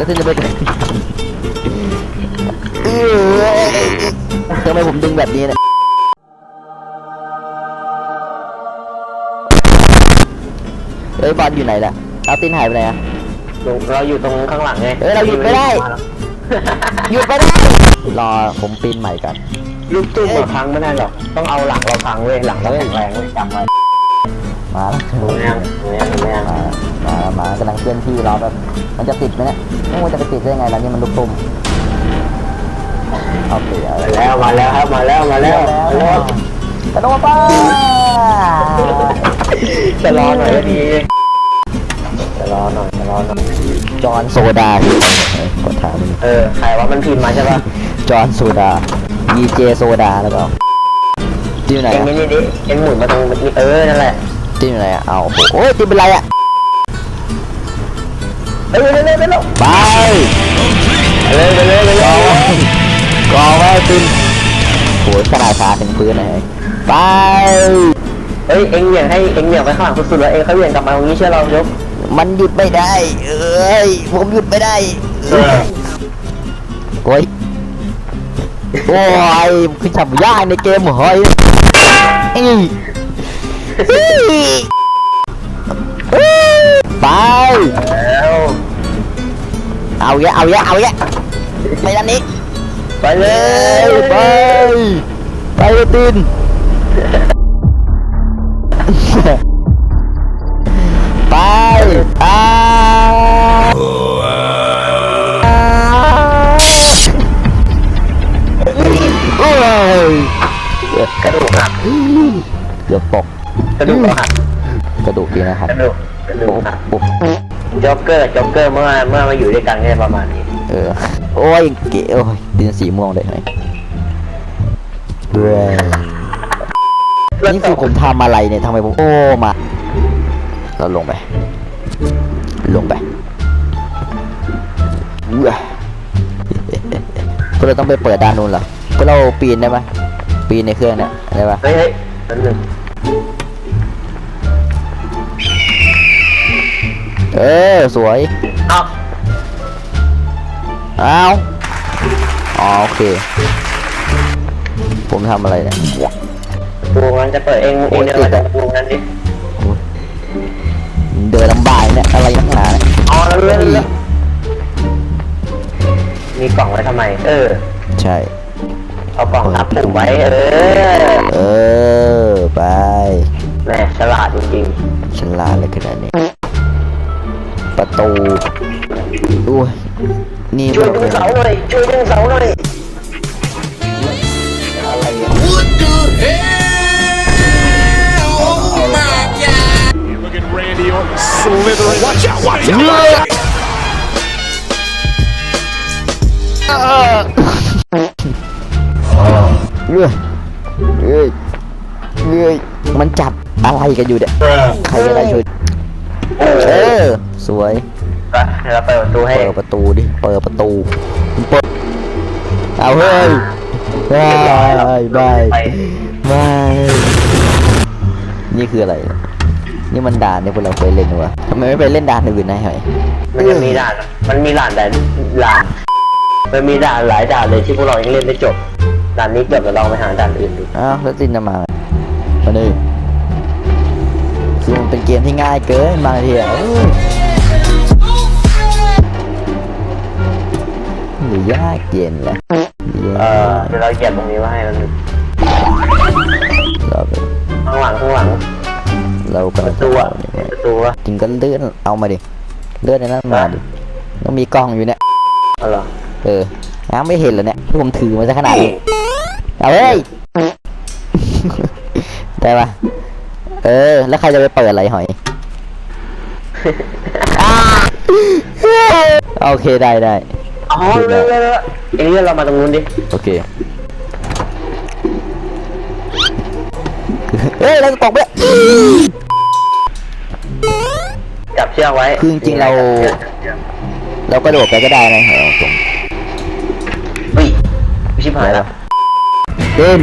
แล้วที่จะไปเอ้ยทำไมผมดึงแบบนี้เนี่ยเอ้ยบอลอยู่ไหนล่ะเอาตินหายไปไหนอะเราอยู่ตรงข้างหลังไงเอ้ยเราหยุดไม่ได้ หยุดไปได้ รอผมปีนใหม่กัน ลูกตุ้มอะพังไม่ได้หรอก ต้องเอาหลังเราพังเว้ย หลังเราแข็งแรงเว้ยจำไว้ มาแล้วถูกไหมยังถูกไหมยังถูกไหมยังมามามากำลังเคลื่อนที่รอแบบมันจะติดไหมเนี่ยไม่ว่าจะไปติดได้ยังไงล่ะนี่มันลูกตุ่มเอาเปลี่ยมาแล้วมาแล้วครับมาแล้วมาแล้วมาแล้วกระโดดไป้าจะรอหน่อยดีจะรอหน่อยจะรอหน่อยจอห์นโซดากดถามเออใครว่ามันพิมพ์มาใช่ปะจอห์นโซดาดีเจโซดาแล้วก็ที่อยู่ไหนเอ็งอะนี่นี่ดิเอ็งหมุนมาตรงมีเออนั่นแหละ ที่อยู่ไหนอะเอาโอ้โหโอ้ยตีเป็นไรอะไปเออไปเลยไปเลยไปเลยไปเลยไปเลยกองไว้ตินโหขนาดขาถึงพื้นไหนไปเฮ้ยเอ็งเหวี่ยงให้เอ็งเหวี่ยงไปข้างหลังสุดๆแล้วเอ็งเขาเหวี่ยงกลับมาตรงนี้เชื่อเรายกมันหยุดไม่ได้ เอ้ยผมหยุดไม่ได้เอ้ยโอ้ยโอ้ยคือฉับยากในเกมเฮ้ยอี ไปแล้วเอาเยอะเอาเยอะเอาเยอะไปด้านนี้ ไปเลเอ้ยยไปไปเลยตินไปอ้าวโอ้ยกระดูกหักเกือบตก กระดูกเราหักกระดูกดีนะครับกระดูกกระดูปุ๊กบหักปุ๊บจ็อกเกอร์จ็อกเกอร์เมื่อเมื่อมาอยู่ด้วยกันก็จะประมาณนี้เออ โอ้ยเก๋โอ้ยดินสีม่วงเลยไหมเบ้ยนี่คือผมทำอะไรเนี่ยทำไมผมโอ้มาเราลงไป ลงไปอุ๊ยพวกเราต้องไปเปิดด้านนู้นเหรอพวกเราปีนได้ไหมปีนในเครื่องเนี่ยได้ปะเฮ้ยเฮ้ยนั่นหนึ่ง เออ สวยเอ้าเอาอ๋อโอเค ผมทำอะไรเนี่ยประตูงั้นจะเปิดเองเองเดินมาจากประตูนั้นดิเดินลำบากเนี่ยอะไรนักหนาเนี่ยอ๋อแล้วเรื่องแล้วมีกล่องไว้ทำไม เออ ใช่เอากล่องทับปุ่มไว้ เออ เออ ไปแม่ฉลาดจริงฉลาดเลยขนาดนี้ ประตูอุ้ยนี่ๆช่วยดึงเสาหน่อยช่วยดึงเสาหน่อยอะไรอะ What the hell? Oh my god! Look at Randy Orton slithering. Watch out! Watch out! Watch out! เอ้ยเอ้ยเอ้ยมันจับอะไรกันอยู่เนี่ยใครก็ได้ช่วยเออ สวยไปเดี๋ยวเราเปิดประตูให้ เปิดประตูดิ เปิดประตูเปิดเอาเฮ้ยบายบายบายนี่คืออะไรเนี่ยนี่มันด่านเนี่ยพวกเราเคยเล่นวะทำไมไม่ไปเล่นด่านอื่นนะเหรอมันยังมีด่าน มันมีด่านแต่ด่าน มันมีด่านหลายด่านเลยที่พวกเรายังเล่นไม่จบ ด่านนี้เกือบจะลองไปหาด่านอื่นดู อ้าวแล้วจินจะมามาดิคือมันเป็นเกมที่ง่ายเกินบางทีอะ หรือยากเย็นแหละเออเดี๋ยวเราเก็บตรงนี้ไว้ให้มันงเราไปข้างหลังข้างหลังเราปกำลัระงจะตูเอาอะเนี่ยไว้ประตูอะจริงก็เลื่อนเอามาดิเลื่อนในนั้นมาดิต้องมีกล้องอยู่เนี่ยเอาเหรอเออน้ำไม่เห็นเหรอเนี่ยที่ผมถือมาซะขนาดนี้เอาเฮ้ยได้ปะเออ แล้วใครจะไปเปิดอะไรหอยอ่าโอเคได้ได้ อ๋อเรื่อยๆเรื่อยๆเอ็งเลื่อนเรามาตรงนู้นดิโอเคเฮ้ยเราตกไปจับเชือกไว้คือจริงๆเรา เรากระโดดไปก็ได้นะเอาตรงเฮ้ยไม่ชิบหายแล้วเดิน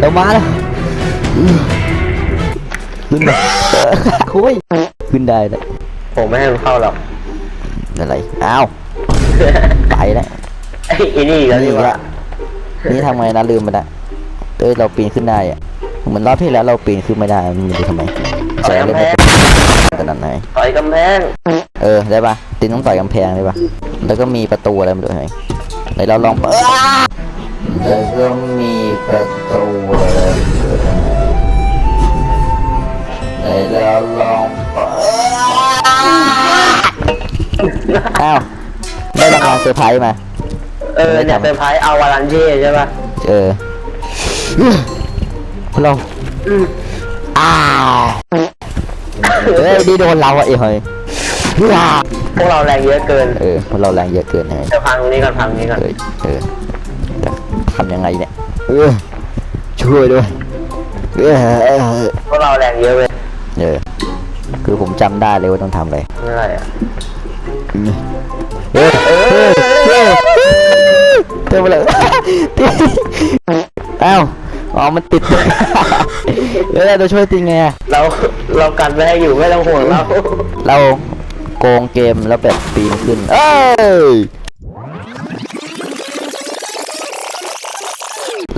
เรามาแล้วขึ้นไปคุยขึ้นได้เลยผมไม่ให้มันเข้าหรอกอะไรอ้าว ไปแล้วไอ้ไอ้นี่แล้วนี่ว่านี่ทำไงนะลืมไปละเอ้ยเราปีนขึ้นได้อะเหมือนรอบที่แล้วเราปีนขึ้นไม่ได้มันจะทำไมต่อยเล่นกำแพไม่งเป็นขนาดไหนต่อยกำแพงเออได้ปะตินต้องต่อยกำแพงได้ปะแล้วก็มีประตูอะไรมาด้วยไงไหนเราลองเปิดแล้วก็มีประตูอะไรไหนเราลองเปิดอ้าว ได้รางวัลเซอร์ไพรส์มา เออเนี่ยเป็นพายเอาวาลันเช่ใช่ป่ะเออพวกเราอืมอ่าเฮ้ยดีโดนเราอะเอ้ยเฮ้ยว้าพวกเราแรงเยอะเกินเออพวกเราแรงเยอะเกินไงจะพังตรงนี้ก่อนพังตรงนี้ก่อนเออเออจะทำยังไงเนี่ยเออช่วยด้วยเออเออเออพวกเราแรงเยอะเลยเออคือผมจำได้เลยว่าต้องทำอะไรไม่ไรอะ เออเออเออเติมไปเลยเอ้าอ๋อมันติดเออเราช่วยติงไงอะเราเรากันไม่ให้อยู่ไม่ต้องห่วงเราเราโกงเกมแล้วแบบปีนขึ้น เอ้ย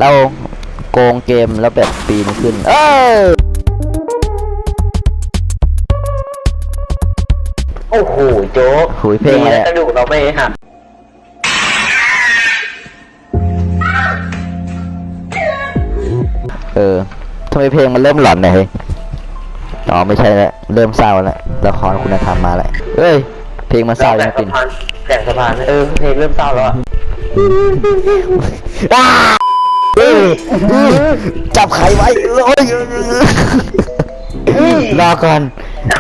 เราโกงเกมแล้วแบบปีนขึ้น เอ้ย โหโจ๊กหุยเพลงอะไรดีนะอะกระดูกเราไม่หักเออทำไมเพลงมันเริ่มหลอนเนี่ยเฮ้ยอ๋อไม่ใช่แล้วเริ่มเศร้าแล้วละครคุณธรรมมาแล้วเอ้ย เพลงมันเศร้าแต่ยังงตินสะพานแต่งสะพานเออเพลงเริ่มเศร้าแล้วอะอ้าเอ้ยจับไขไว้โอ้ยรอก่อน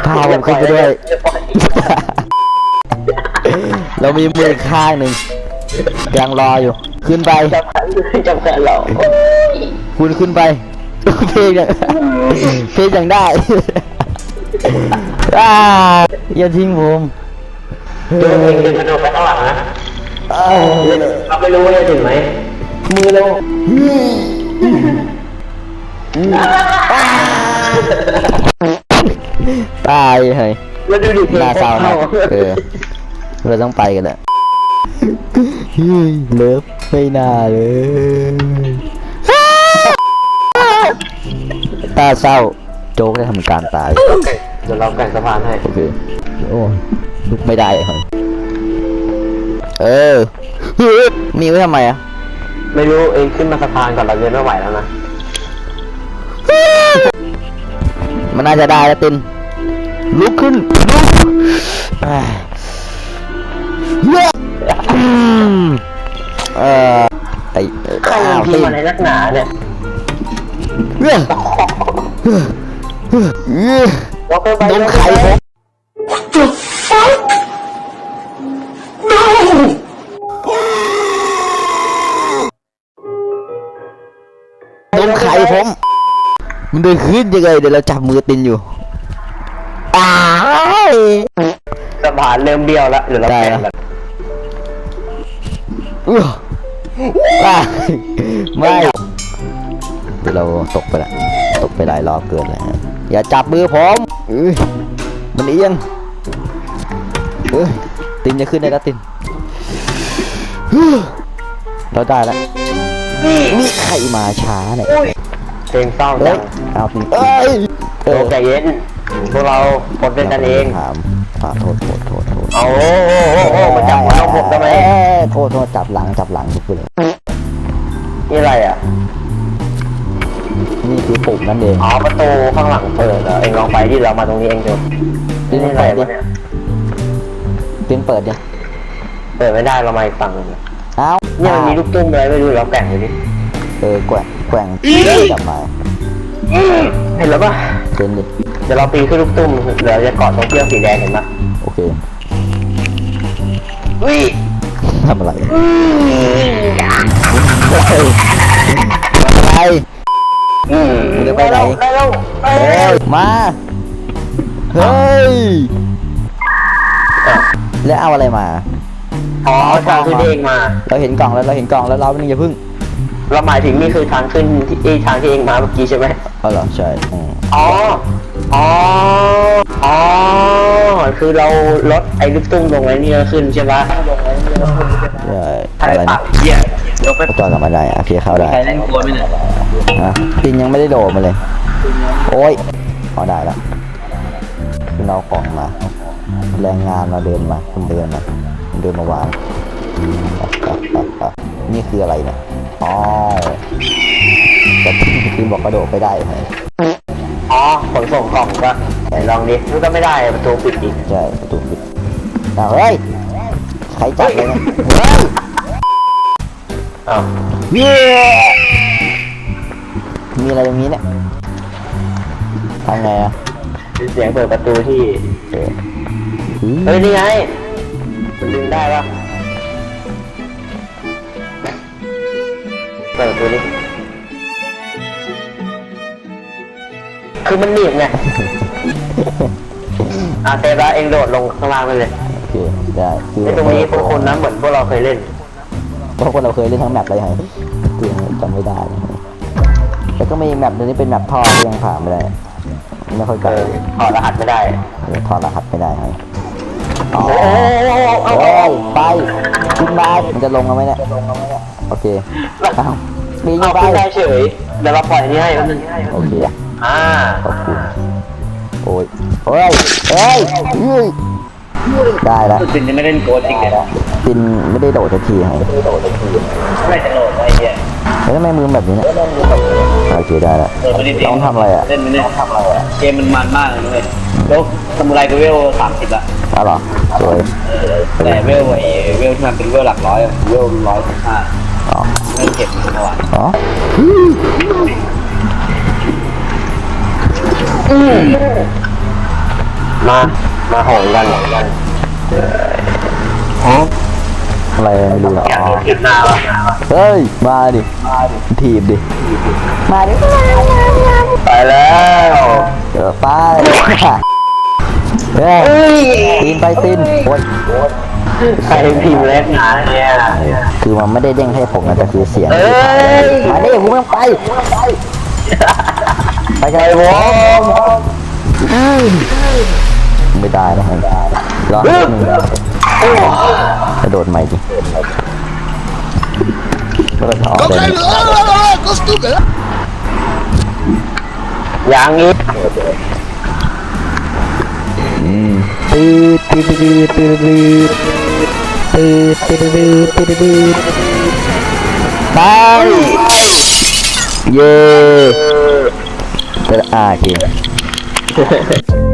พาผมขึ้นไปด้วยอย่าปล่อย เรามีมืออีกข้างหนึ่งยังรออยู่ ขึ้นไป จับขันจับขันเราคุณขึ้นไป เพลงย่างเพลงย่างได้อ่าอย่าทิ้งผมโจ๊กเองจะกระโดดไปข้างหลังนะอ้าเราไม่รู้ว่าจะถึงไหมมือเราตายเฮ้ย แล้วดูดิเพลงน่าเศร้าเข้มากเออ เราต้องไปกันแหละเฮ้ยเลิฟไม่น่าเลยตาเศร้าโจ๊กได้ทำการตายเดี๋ยวเราแต่งสะพานให้โอเคโอ้ลุกไม่ได้เลยเออเฮ้ยมีไว้ทำไมอะไม่รู้เองขึ้นมาสะพานก่อนเราเดินไม่ไหวแล้วนะมันน่าจะได้แล้วตินลุกขึ้นลุกอ่า เย้อืมเอ่อไอใครอ้าวพิติมพ์นอะไรนักหนาเนี่ยเย้เย้เราไปไปดมไข่ผมดมไข่ผม มันเดินขึ้นยังไงเดี๋ยวเราจับมือตินอยู่อ้ายานเริ่มเบี้ยวแล้วเดี๋ยวเราได้แต่งแล้วกันอื้อว้ายไม่เดี๋ยวเราตกไปละ ตกไปหลายรอบเกินแล้วฮะอย่าจับมือผมอื้อมันเอียงเอ้ยตินจะขึ้นได้แล้วตินอื้อเราได้แล้วนี่ใครมาช้าเนี่ยเพลงเศร้าเอ้จัยงเอาตินเอ้ยเอโจ๊อกใจเย็น พวกเราคนเป็นกันเองถามอ่าโทษโทษโทษโทษเอาโอ้โอ้โอ้โอ้มาจับหัวเราผมทำไมเอ้ยโทษโทษจับหลังจับหลังทุกคนเลยนี่อะไรอะนี่คือปุ่มนั่นเองอ๋อประตูข้างหลังเปิดเหรอเองลองไปที่เรามาตรงนี้เองดูตินนี่อะไรเปิดดิวะเนี่ยตินเปิดดิเปิดไม่ได้เรามาอีกฝั่งหนึงเอ้าเนี่ยมันมีลูกตุ้มอะไรไม่รู้เราแกว่งดูดิเออแกว่งแกว่งกลับมา เห็นแล้วปะเต้นดิเดี๋ยวเราปีนขึ้นลูกตุ้มเดี๋ยวเราจะเกาะตรงเชือกสีแดงเห็นปะโอเคอุ้ยทำอะไรอะไรอืมมึงจะไปไหนได้แล้วได้เฮ้แล้วยมาเฮ้ยอะแล้วเอาอะไรมาอ๋อทางขึ้นเองมา เราเห็นกล่องแล้วเราเห็นกล่องแล้วเราไม่ต้องอย่าพึ่งเราหมายถึงนี่คือทางขึ้นที่เอ้ยทางที่เองมาเมื่อกี้ใช่ไหม เอาเหรอใช่อืมอ๋อ อ๋อ อ๋อ คือเราลดไอ้ลูกตุ้มลงไว้นี่ก็ขึ้นใช่ปะลงไว้นี่ก็ขึ้นอะไรปานะกเหี้ยยกไปจอยกลับมาได้อะโอเคเข้าได้ใครเล่นกลัวไหมเนี่ยอะตินยังไม่ได้โดดมาเลย โอ้ยพอได้แล้วคุณเอาของมา แรงงานมาเดินมาคุณเดินมาคุณเดินมาวางอะอะอะอะนี่คืออะไรเนี่ยอ๋อ แต่คุณบอกกระโดดไปได้ไหมอ๋อขนส่งกล่องก็ไหนลองดิมันก็ไม่ได้ประตูปิดอีกใช่ประตูปิดอ้าวเฮ้ยใครจับเลยเนี่ยเฮ้ยอ้าวเย้มีอะไรตรงนี้เนี่ยทำไงอะมีเสียงเปิดประตูที่เอออืมเฮ้ยนี่ไงมันดึงได้ปะเปิดประตูดิ คือมันหนีบไงอะเซฟแล้วเองโดดลงข้างล่างไปเลยโอเคได้คือไอ้ตรงนี้พวกคนนะเหมือนพวกเราเคยเล่นเพราะคนเราเคยเล่นทั้งแมปเลยไงคือจำไม่ได้แต่ก็มีแมปนึงที่เป็นแมปท่อที่ยังผ่านไม่ได้ไม่ค่อยไกเอลอถอดรหัสไม่ได้เออถอดรหัสไม่ได้ไงอ๋อโอ้โหโอ้ยไปขึ้นมามันจะลงแล้วไหมเนี่ยโอเคอ้าวปีนเอาไปขึ้นได้เฉยเดี๋ยวเราปล่อยอันนี้ให้แป๊บนึงโอเค อ่าขอบคุณโอ้ยเฮ้ยเฮ้ยเฮ้ยได้แล้วสุดจะไม่เล่นโกดจริงเลยนะปินไม่ได้โดดสักทีไงไม่จะโหลดไอ้เหี้ยแล้วทำไมมือแบบนี้เนี่ยโอเคได้แล้วโหลดไม่ได้ต้องทำอะไรอะเล่นไม่ได้ทำอะไรอะเกมมันมันมากเลยนะเว้ยแล้วสมุไรก็เวลสามสิบละอ้าวเหรอสวยแต่เวลไอ้เวลที่มันเป็นเวลหลักร้อยอะเวลร้อยสิบห้าอ๋อเล่นเก็บเมื่อวานอ๋อ มา มาโหงกันโหงกันอะไรไม่รู้อะอยากอ๋อโดนทิปหน้าวะเฮ้ย มาดิ ถีบดิ มาดิ ไปแล้วเดี๋ยวไปเฮ้ยตีนไปตีนโอ้ยใครพิมพ์เล็กหนาเนี่ยคือมันไม่ได้เด้งให้ผมนะแต่คือเสียงเอ้ยมาดิกูไม่ต้ องไปไปกันเลยวะไม่ได้นะฮะรอนิดนึงกระโดดใหม่ดิแล้วก็ถอดได้ไหมอย่างนี้ตืดตืดตืดตืดตืดตืดตืดตืดตืดไปเย้ Teratur.